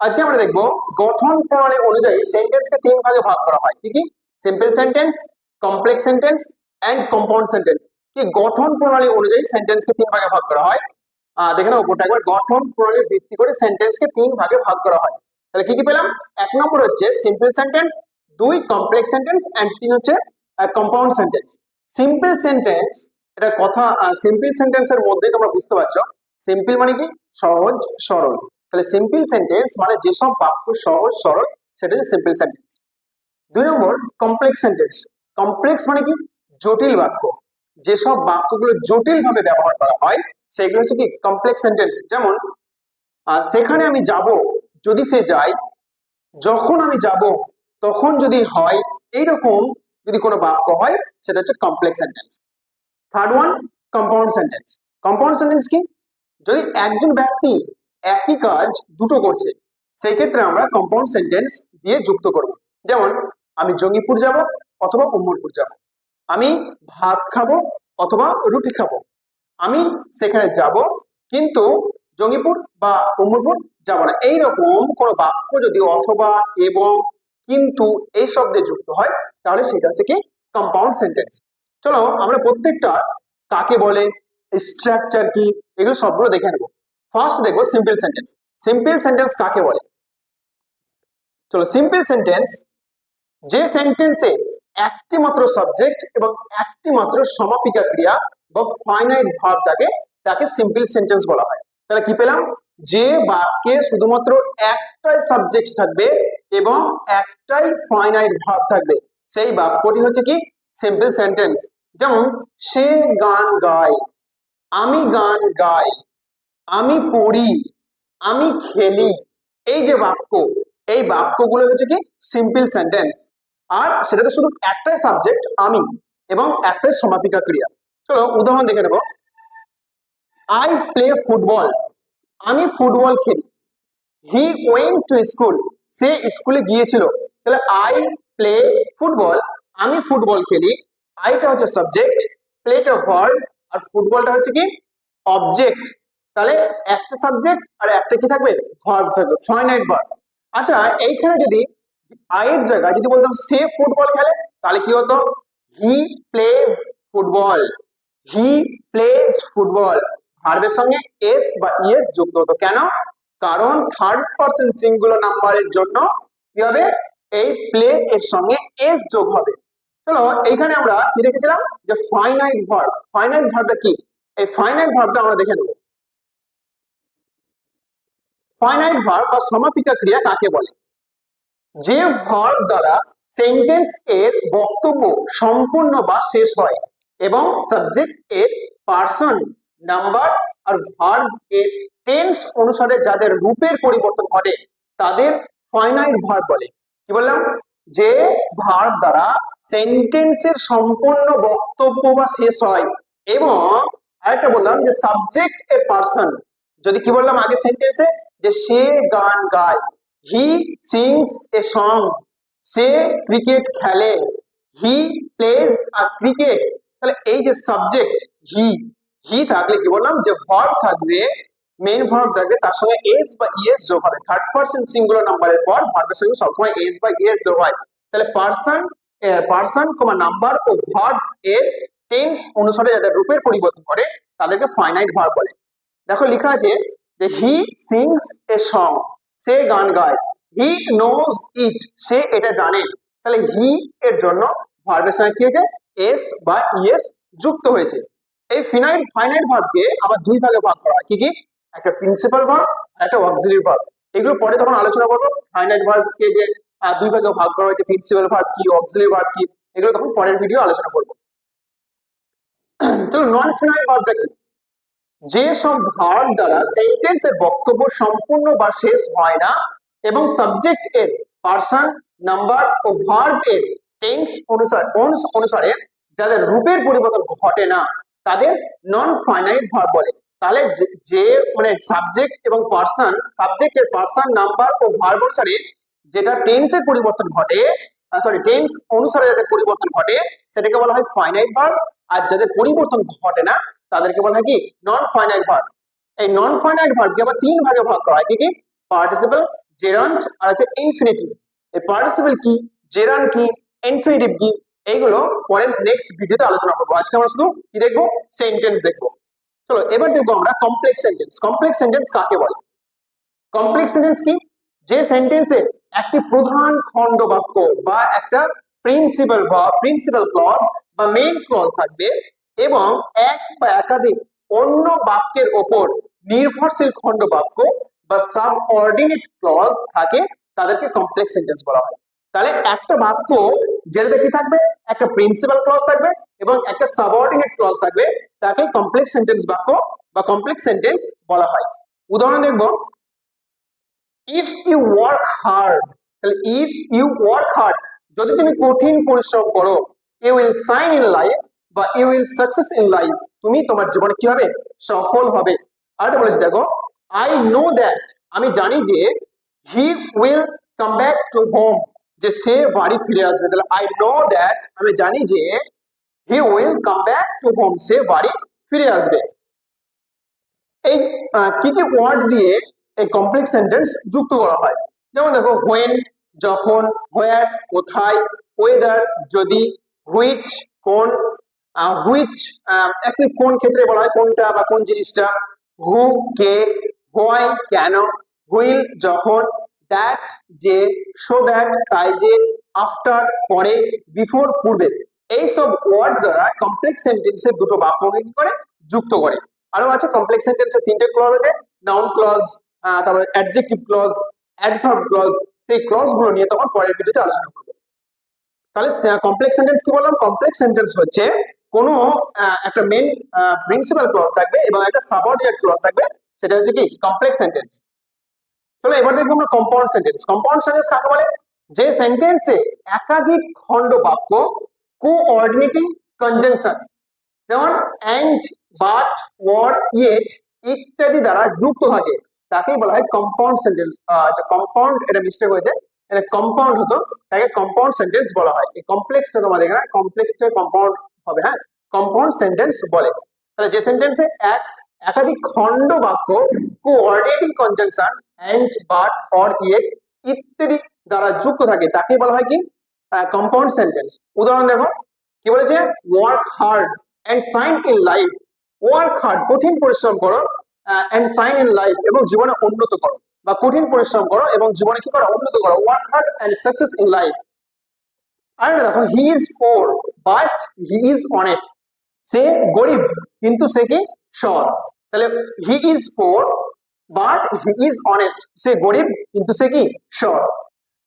আজকে আমরা দেখব গঠন প্রণালী অনুযায়ী সেন্টেন্সকে তিন ভাগে ভাগ করা হয়। কি কি? Simple sentence complex sentence and compound sentence কি? গঠন প্রণালী অনুযায়ী সেন্টেন্সকে তিন ভাগে ভাগ করা হয়। দেখে নাও ওপরটা একবার গঠন প্রণালীর ভিত্তি করে সেন্টেন্সকে তিন ভাগে ভাগ করা হয়। তাহলে কি কি পেলাম? এক নম্বর হচ্ছে সিম্পল সেন্টেন্স দুই কমপ্লেক্স সেন্টেন্স এন্ড তিন হচ্ছে কম্পাউন্ড সেন্টেন্স সিম্পল সেন্টেন্স এটা কথা সিম্পল সেন্টেন্সের মধ্যে তোমরা বুঝতে পারছ। সিম্পল মানে কি? সহজ, সরল। তাহলে সিম্পল সেন্টেন্স মানে যেসব বাক্য সহজ, সরল, সেটা হচ্ছে সিম্পল সেন্টেন্স দুই নম্বর কমপ্লেক্স সেন্টেন্স কমপ্লেক্স মানে কি? জটিল বাক্য। যেসব বাক্যগুলো জটিল ভাবে ব্যবহার করা হয়, সেগুলো হচ্ছে কি? কমপ্লেক্স সেন্টেন্স যেমন সেখানে আমি যাব, যদি সে যায়, যখন আমি যাব, তখন যদি হয়, এইরকম যদি কোনো বাক্য হয়, সেটা হচ্ছে complex sentence third one compound sentence compound sentence কি? যদি একজন ব্যক্তি একই কাজ দুটো করছে। সেই ক্ষেত্রে আমরা কম্পাউন্ড সেন্টেন্স দিয়ে যুক্ত করব। যেমন, আমি জঙ্গিপুর যাব অথবা উম্মরপুর যাব। আমি ভাত খাব অথবা রুটি খাব। আমি সেখানে যাব কিন্তু জঙ্গিপুর বা উম্মরপুর যাব না। এইরকম কোনো বাক্য যদি অথবা এবং কিন্তু এই শব্দে যুক্ত হয়, তাহলে সেটা হচ্ছে কি কম্পাউন্ড সেন্টেন্স চলো আমরা প্রত্যেকটা কাকে বলে স্ট্রাকচার কি, এগুলো সবগুলো দেখে নেব। ফার্স্ট দেখব সিম্পল সেন্টেন্স সিম্পল সেন্টেন্স কাকে বলে? চলো সিম্পল সেন্টেন্স যে সেন্টেন্সে একটি মাত্র সাবজেক্ট এবং একটি মাত্র সমাপিকা ক্রিয়া বা ফাইনাইট ভাব থাকে তাকে সিম্পল সেন্টেন্স বলা হয়। তাহলে কি পেলাম? যে বাক্যে শুধুমাত্র একটাই সাবজেক্ট থাকবে এবং একটাই ফাইনাইট ভাব থাকবে। সেই বাক্যটি হচ্ছে কি? সিম্পল সেন্টেন্স যেমন, সে গান গায়, আমি গান গাই। আমি পড়ি, আমি খেলি। এই যে বাক্য, এই বাক্যগুলো হচ্ছে কি? সিম্পল সেন্টেন্স আর সেটাতে শুধু একটাই সাবজেক্ট আমি এবং একটাই সমাপিকা ক্রিয়া। চলো উদাহরণ দেখে নেব। আই প্লে ফুটবল আমি ফুটবল খেলি। হি ওয়েন টু স্কুল সে স্কুলে গিয়েছিল। তাহলে আই প্লে ফুটবল আমি ফুটবল খেলি। আইটা হচ্ছে সাবজেক্ট প্লেটা ভার্ব আর ফুটবলটা হচ্ছে কি? অবজেক্ট তাহলে একটা সাবজেক্ট আর একটা কি থাকবে? ভার্ব থাকবে ফাইনাইট ভার্ব আচ্ছা এইখানে যদি আয়ের জায়গায় যদি বলতাম সে ফুটবল খেলে, তাহলে কি হতো? He plays football he plays football ভার্বের সঙ্গে এস বা ইএস যুক্ত হতো। কেন? কারণ থার্ড পার্সন সিঙ্গুলার নাম্বারের জন্য কি হবে? এই প্লে এর সঙ্গে এস যোগ হবে। চলো, এইখানে আমরা কি দেখেছিলাম? যে ফাইনাইট ভার্ব ফাইনাইট ভার্বটা কি? এই ফাইনাইট ভার্বটা আমরা দেখে নেব। ফাইনাইট ভার্ব বা সমাপিকা ক্রিয়া কাকে বলে? যে ভার্ব দ্বারা সেন্টেন্স এর বক্তব্য সম্পূর্ণ বা শেষ হয় এবং সাবজেক্ট এর পার্সন নাম্বার আর ভার্ব এর টেন্স অনুসারে যাদের রূপের পরিবর্তন ঘটে, তাদের ফাইনাইট ভার্ব বলে। কি বললাম? যে ভার্ব দ্বারা সেন্টেন্সের সম্পূর্ণ বক্তব্য বা শেষ হয় এবং আরেকটা বললাম যে সাবজেক্ট এর পার্সন যদি কি বললাম আগে সেন্টেন্সে যে সে গান গায়। হি সিংস এ সং সে ক্রিকেট খেলে। হি প্লেজ আর ক্রিকেট তাহলে এই যে সাবজেক্ট হি হি থাকলে কি বললাম? যে ভার্ব থাকবে মেন ভার্ব থাকবে, তার সঙ্গে এস বা ইএস যোগ হবে। থার্ড পার্সন সিঙ্গুলার নাম্বারের পর ভার্বের সঙ্গে সবসময় এস বা ইএস যোগ হয়। তাহলে পার্সন পার্সন কমা নাম্বার ও ভার্ব এর টেন্স অনুসারে যাদের রূপের পরিবর্তন করে, তাদেরকে ফাইনাইট ভার্ব বলে। দেখো লেখা আছে যে হি সিংস এ সং। সে গান গায়। He knows it. সে এটা জানে। তাহলে হি এর জন্য ভার্বের সঙ্গে কি হয়েছে? এস বা ইএস যুক্ত হয়েছে। এই ফিনাইট, ফাইনাইট ভার্বকে আবার দুই ভাগে ভাগ করা হয়। কি কি? একটা প্রিন্সিপাল ভার্ব একটা অক্সিলারি ভার্ব এগুলো পরে তখন আলোচনা করব, ফাইনাইট ভার্বকে যে দুই ভাগে ভাগ করা হয়েছে, প্রিন্সিপাল ভার্ব কি অক্সিলারি ভার্ব কি, এগুলো তখন পরের ভিডিও আলোচনা করব। তো নন ফিনাইট ভার্বটা কি? যে সব ভার্ব দ্বারা সেন্টেন্সের বক্তব্য সম্পূর্ণ বা শেষ হয় না এবং সাবজেক্ট এর পার্সন নাম্বার ও ভার্ব এর টেন্স অনুসারে অনুসারে যাদের রূপের পরিবর্তন ঘটে না, তাদের নন ফাইনাইট ভার্ব বলে। তাহলে যে- যে মানে সাবজেক্ট এবং পার্সন সাবজেক্ট এর পার্সন নাম্বার ও ভার্ব অনুসারে যেটা টেন্সের পরিবর্তন ঘটে সরি টেন্স অনুসারে যাদের পরিবর্তন ঘটে, সেটাকে বলা হয় ফাইনাইট ভার্ব আর যাদের পরিবর্তন ঘটে না তাদেরকে বলা হয় কি? নন ফাইনাইট ভার্ব এই নন ফাইনাইট ভার্বকে আবার তিন ভাগে ভাগ করা হয়। কি কি? পার্টিসিপল জেরান্ট আর আছে ইনফিনিটিভ এই পার্টিসিপল কি? জেরান কি? ইনফিনিটিভ কি? এইগুলো পরের নেক্সট ভিডিওতে আলোচনা করব। আজকে আমরা শুধু কি দেখব? সেন্টেন্স দেখব। চলো, এবার দেখব আমরা কমপ্লেক্স সেন্টেন্স কমপ্লেক্স সেন্টেন্স কাকে বলে? কমপ্লেক্স সেন্টেন্স কি? যে সেন্টেন্সে একটি প্রধান খণ্ড বাক্য বা একটা প্রিন্সিপাল বা প্রিন্সিপাল ক্লজ বা মেইন ক্লজ থাকবে এবং এক বা একাধিক অন্য বাক্যের ওপর নির্ভরশীল খণ্ড বাক্য বা সাবঅর্ডিনেট ক্লজ থাকে, তাদেরকে কমপ্লেক্স সেন্টেন্স বলা হয়। তাহলে একটা বাক্য যেটাতে কি থাকবে? একটা প্রিন্সিপাল ক্লজ থাকবে এবং একটা সাবঅর্ডিনেট ক্লজ থাকবে, তাকে কমপ্লেক্স সেন্টেন্স বাক্য বা কমপ্লেক্স সেন্টেন্স বলা হয়। উদাহরণ দেখব। ইফ ইউ ওয়ার্ক হার্ড তাহলে ইফ ইউ ওয়ার্ক হার্ড যদি তুমি কঠিন পরিশ্রম করো you will shine in life বা you will success in life তুমি তোমার জীবনে কি হবে? সফল হবে। আরেকটা বলেছি, দেখো আই নো দ্যাট আমি জানি যে he will come back to home যে, সে বাড়ি ফিরে আসবে। তাহলে আই নো দ্যাট আমি জানি যে he will come back to home সে বাড়ি ফিরে আসবে। এই কি কি ওয়ার্ড দিয়ে এই কমপ্লেক্স সেন্টেন্স যুক্ত করা হয়? যেমন দেখো হোয়েন যখন হোয়ার কোথায় ওয়েদার যদি হুইচ কোন হুইচ একটি কোন ক্ষেত্রে বলা হয়, কোনটা বা কোন জিনিসটা? হু কে হোয়াই কেন হুইল যখন দ্যাট যে সো দ্যাট তাই যে আফটার পরে বিফোর পূর্বে। এইসব ওয়ার্ড দ্বারা কমপ্লেক্স সেন্টেন্সের দুটো বাক্যকে কি করে, যুক্ত করে। আরও আছে কমপ্লেক্স সেন্টেন্সের তিনটে ক্লজ আছে নাউন ক্লজ তারপরে অ্যাডজেক্টিভ ক্লজ অ্যাডভার্ব ক্লজ সেই ক্লজগুলো নিয়ে তখন পরের ভিডিওতে আলোচনা করব। তাহলে কমপ্লেক্স সেন্টেন্স কি বললাম? কমপ্লেক্স সেন্টেন্স হচ্ছে কোনো একটা মেন প্রিন্সিপাল ক্লজ থাকবে এবং একটা সাবঅর্ডিনেট ক্লজ থাকবে, সেটা হচ্ছে কি কমপ্লেক্স সেন্টেন্স চলো এবার দেখব আমরা কম্পাউন্ড সেন্টেন্স কম্পাউন্ড সেন্টেন্স কাকে বলে? যে সেন্টেন্সে একাধিক খণ্ড বাক্য কোঅর্ডিনেটিং কনজাংশন যেমন অ্যান্ড বাট ওয়ার্ড ইয়েট ইত্যাদি দ্বারা যুক্ত থাকে। তাকেই বলা হয় কম্পাউন্ড সেন্টেন্স কম্পাউন্ড এটা মিস্টেক হয়েছে। এটা কম্পাউন্ড হতো, তাকে কম্পাউন্ড সেন্টেন্স বলা হয়। এই কমপ্লেক্সটা তোমাদের এখানে কমপ্লেক্সটা কম্পাউন্ড হবে হ্যাঁ? কম্পাউন্ড সেন্টেন্স বলে। তাহলে যে সেন্টেন্সে এক একাধিক খণ্ড বাক্য coordinating conjunction and but or yet ইত্যাদি দ্বারা যুক্ত থাকে, তাকে বলা হয় কি? কম্পাউন্ড সেন্টেন্স উদাহরণ দেখো, কি বলেছে? Work hard and shine in life work hard কঠিন পরিশ্রম করো অ্যান্ড সাইন ইন লাইফ এবং জীবনে উন্নত করো। বা কঠিন পরিশ্রম করো এবং জীবনে কি করো? উন্নত করো। Work hard and success in life আর দেখো he is poor but he is honest সে গরিব, কিন্তু সে কি? সৎ। তাহলে he is poor but he is honest সে গরিব, কিন্তু সে কি? সৎ।